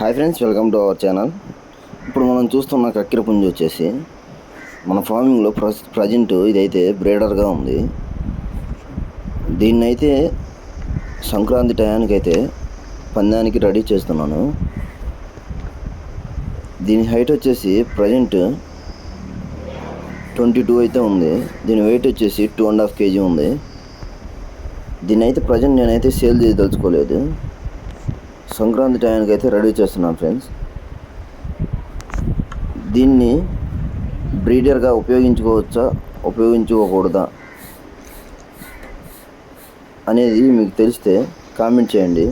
Hi friends welcome to our channel. ఇప్పుడు మనం చూస్తున్న కక్కెర వచ్చేసి మన ఫార్మింగ్లో ప్ర ప్రజెంట్ ఇదైతే బ్రేడర్గా ఉంది. దీన్ని అయితే సంక్రాంతి టయానికి అయితే పందానికి రెడీ చేస్తున్నాను. దీని హైట్ వచ్చేసి ప్రజెంట్ ట్వంటీ టూ అయితే ఉంది. దీని వెయిట్ వచ్చేసి టూ అండ్ హాఫ్ కేజీ ఉంది. దీన్ని అయితే ప్రజెంట్ నేనైతే సేల్ చేయదలుచుకోలేదు. సంక్రాంతి టైంకి అయితే రెడీ చేస్తున్నాం ఫ్రెండ్స్. దీన్ని బ్రీడర్గా ఉపయోగించుకోవచ్చా? ఉపయోగించుకోకూడదా? అనేది మీకు తెలిస్తే కామెంట్ చేయండి.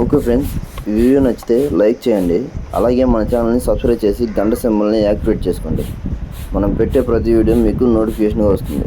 ఓకే ఫ్రెండ్స్ వీడియో నచ్చితే లైక్ చేయండి. అలాగే మన ఛానల్ని సబ్స్క్రైబ్ చేసి గంట సింబల్ని యాక్టివేట్ చేసుకోండి. మనం పెట్టే ప్రతి వీడియో మీకు నోటిఫికేషన్గా వస్తుంది.